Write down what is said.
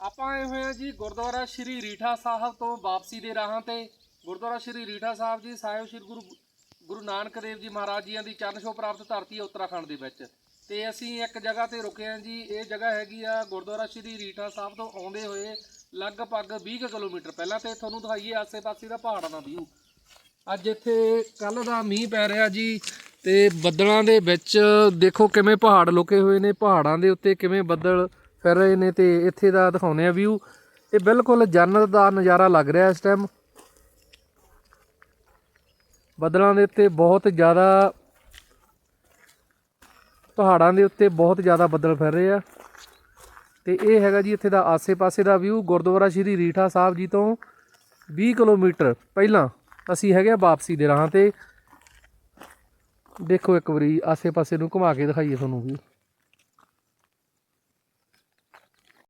ਆਪਾਂ ਆਏ ਹੋਏ ਆ ਜੀ ਗੁਰਦੁਆਰਾ ਸ਼੍ਰੀ ਰੀਠਾ ਸਾਹਿਬ ਤੋਂ ਵਾਪਸੀ ਦੇ ਰਾਹਾਂ ਤੇ। ਗੁਰਦੁਆਰਾ ਸ਼੍ਰੀ ਰੀਠਾ ਸਾਹਿਬ ਜੀ, ਸਾਹਿਬ ਸ਼੍ਰੀ ਗੁਰੂ ਗੁਰੂ ਨਾਨਕ ਦੇਵ ਜੀ ਮਹਾਰਾਜ ਜੀਆਂ ਦੀ ਚਰਨ ਛੋਹ ਪ੍ਰਾਪਤ ਧਰਤੀ ਹੈ ਉੱਤਰਾਖੰਡ ਦੇ ਵਿੱਚ। ਤੇ ਅਸੀਂ ਇੱਕ ਜਗ੍ਹਾ ਤੇ ਰੁਕੇ ਆ ਜੀ, ਇਹ ਜਗ੍ਹਾ ਹੈਗੀ ਆ ਗੁਰਦੁਆਰਾ ਸ਼੍ਰੀ ਰੀਠਾ ਸਾਹਿਬ ਤੋਂ ਆਉਂਦੇ ਹੋਏ ਲਗਭਗ 20 ਕੁ ਕਿਲੋਮੀਟਰ। ਪਹਿਲਾਂ ਤੇ ਤੁਹਾਨੂੰ ਦਿਖਾਈਏ ਆਸੇ-ਪਾਸੇ ਦਾ ਪਹਾੜਾਂ ਦਾ ਵਿਊ ਅੱਜ ਇੱਥੇ ਕੱਲ ਦਾ ਮੀਂਹ ਪੈ ਰਿਹਾ ਜੀ ਤੇ ਬੱਦਲਾਂ ਦੇ ਵਿੱਚ ਦੇਖੋ ਕਿਵੇਂ ਪਹਾੜ ਲੁਕੇ ਹੋਏ ਨੇ, ਪਹਾੜਾਂ ਦੇ ਉੱਤੇ ਕਿਵੇਂ ਬੱਦਲ ਫਿਰ ਰਹੇ ਨੇ ਤੇ ਇੱਥੇ ਦਾ ਦਿਖਾਉਂਦੇ ਆ ਵਿਊ ਇਹ ਬਿਲਕੁਲ ਜੰਨਤ ਦਾ ਨਜ਼ਾਰਾ ਲੱਗ ਰਿਹਾ ਇਸ ਟਾਈਮ ਬੱਦਲਾਂ ਦੇ ਉੱਤੇ ਬਹੁਤ ਜ਼ਿਆਦਾ, ਪਹਾੜਾਂ ਦੇ ਉੱਤੇ ਬਹੁਤ ਜ਼ਿਆਦਾ ਬੱਦਲ ਫਿਰ ਰਹੇ ਆ। ਤੇ ਇਹ ਹੈਗਾ ਜੀ ਇੱਥੇ ਦਾ ਆਸੇ-ਪਾਸੇ ਦਾ ਵਿਊ ਗੁਰਦੁਆਰਾ ਸ਼੍ਰੀ ਰੀਠਾ ਸਾਹਿਬ ਜੀ ਤੋਂ 20 ਕਿਲੋਮੀਟਰ ਪਹਿਲਾਂ ਅਸੀਂ ਹੈਗੇ ਆ ਵਾਪਸੀ ਦੇ ਰਾਹਾਂ ਤੇ। ਦੇਖੋ ਇੱਕ ਵਾਰੀ ਆਸੇ-ਪਾਸੇ ਨੂੰ ਘੁਮਾ ਕੇ ਦਿਖਾਈਏ ਤੁਹਾਨੂੰ ਵੀ।